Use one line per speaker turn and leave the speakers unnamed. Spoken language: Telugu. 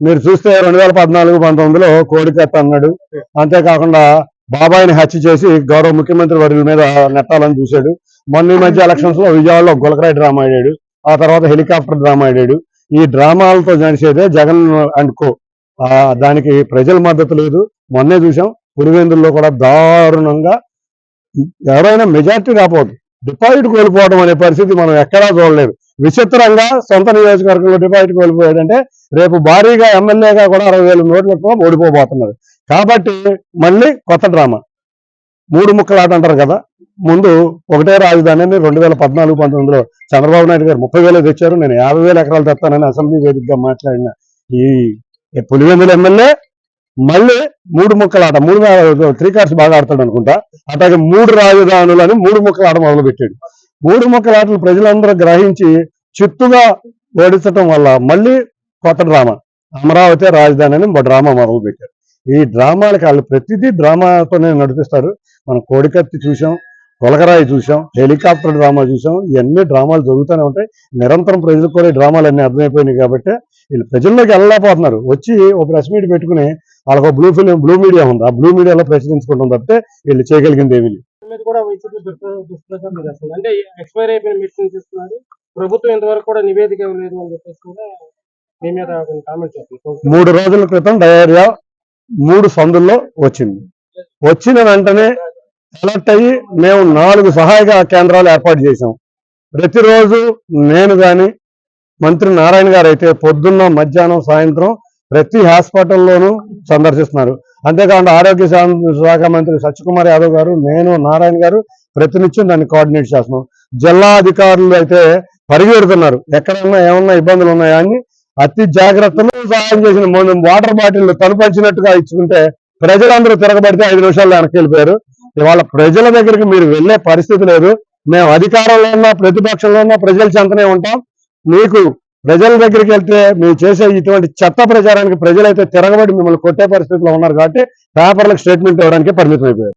మీరు చూస్తే రెండు వేల పద్నాలుగు పంతొమ్మిదిలో కోడికత్త అన్నాడు. అంతేకాకుండా బాబాయిని హత్య చేసి గౌరవ ముఖ్యమంత్రి వర్యుల మీద నెట్టాలని చూశాడు. మొన్న ఈ మధ్య ఎలక్షన్స్లో విజయవాడలో గులకరాయి డ్రామా ఆడాడు. ఆ తర్వాత హెలికాప్టర్ డ్రామా ఆడాడు. ఈ డ్రామాలతో నడిచేదే జగన్ అండ్ కో. దానికి ప్రజల మద్దతు లేదు. మొన్నే చూసాం పులివెందుల్లో కూడా దారుణంగా ఎవరైనా మెజార్టీ రాపోదు డిపాజిట్ కోల్పోవడం అనే పరిస్థితి మనం ఎక్కడా చూడలేదు. విచిత్రంగా సొంత నియోజకవర్గంలో డిపాజిట్ కోల్పోయాడంటే రేపు భారీగా ఎమ్మెల్యేగా కూడా అరవై వేల నోట్లతో ఓడిపోబోతున్నారు. కాబట్టి మళ్ళీ కొత్త డ్రామా. మూడు ముక్కలాట అంటారు కదా. ముందు ఒకటే రాజధాని అని రెండు వేల పద్నాలుగు పంతొమ్మిదిలో చంద్రబాబు నాయుడు గారు ముప్పై వేలు తెచ్చారు. నేను యాభై వేల ఎకరాలు తెస్తానని అసెంబ్లీ వేదికగా మాట్లాడిన ఈ పులివెందుల ఎమ్మెల్యే మళ్ళీ మూడు ముక్కలాట మూడు త్రీ కార్స్ బాగా ఆడతాడు అనుకుంటా. అట్లాగే మూడు రాజధానులని మూడు ముక్కలాట మొదలు పెట్టాడు మూడు ముక్కలాటలు ప్రజలందరూ గ్రహించి చిత్తుగా ఓడించటం వల్ల మళ్ళీ కొత్త డ్రామా. అమరావతి రాజధాని అని డ్రామా మొదలు పెట్టారు. ఈ డ్రామాలకి వాళ్ళు ప్రతిదీ డ్రామాతోనే నడిపిస్తారు. మనం కోడికత్తి చూసాం కొలకరాయి చూసాం హెలికాప్టర్ డ్రామా చూసాం ఇవన్నీ డ్రామాలు జరుగుతూనే ఉంటాయి. నిరంతరం ప్రజలకు కూడా డ్రామాలు అన్నీ అర్థమైపోయినాయి కాబట్టి వీళ్ళు ప్రజల్లోకి వెళ్ళలేకపోతున్నారు. వచ్చి ఒక ప్రెస్ మీట్ పెట్టుకుని వాళ్ళకి బ్లూ ఫిలిం బ్లూ మీడియా ఉంది. ఆ బ్లూ మీడియాలో ప్రచురించుకుంటాం తప్పితే వీళ్ళు చేయగలిగింది ఏమీ
ప్రభుత్వం ఇంతవరకు కూడా నివేదిక ఇవ్వలేదు అని చెప్పేసి కూడా
మూడు రోజుల క్రితం డయేరియా మూడు సందుల్లో వచ్చింది. వచ్చిన వెంటనే అలర్ట్ అయ్యి మేము నాలుగు సహాయక కేంద్రాలు ఏర్పాటు చేశాం. ప్రతిరోజు నేను కానీ మంత్రి నారాయణ గారు అయితే పొద్దున్న మధ్యాహ్నం సాయంత్రం ప్రతి హాస్పిటల్లోనూ సందర్శిస్తున్నారు. అంతేకాకుండా ఆరోగ్య శాఖ మంత్రి సత్యకుమార్ యాదవ్ గారు నేను నారాయణ గారు ప్రతినిత్యం దాన్ని కోఆర్డినేట్ చేస్తున్నాం. జిల్లా అధికారులు అయితే పరిగెడుతున్నారు. ఎక్కడన్నా ఏమన్నా ఇబ్బందులు ఉన్నాయా అని అతి జాగ్రత్తలు సహాయం చేసిన మనం వాటర్ బాటిల్ తలుపంచినట్టుగా ఇచ్చుకుంటే ప్రజలందరూ తిరగబడితే ఐదు నిమిషాల్లో వెనక్కి వెళ్ళిపోయారు. ఇవాళ ప్రజల దగ్గరికి మీరు వెళ్ళే పరిస్థితి లేదు. మేము అధికారంలో ఉన్నా ప్రతిపక్షంలో ఉన్నా ప్రజల చెంతనే ఉంటాం. మీకు ప్రజల దగ్గరికి వెళ్తే మీరు చేసే ఇటువంటి చెత్త ప్రచారానికి ప్రజలైతే తిరగబడి మిమ్మల్ని కొట్టే పరిస్థితిలో ఉన్నారు కాబట్టి పేపర్లకు స్టేట్మెంట్ ఇవ్వడానికి పరిమితం అయిపోయారు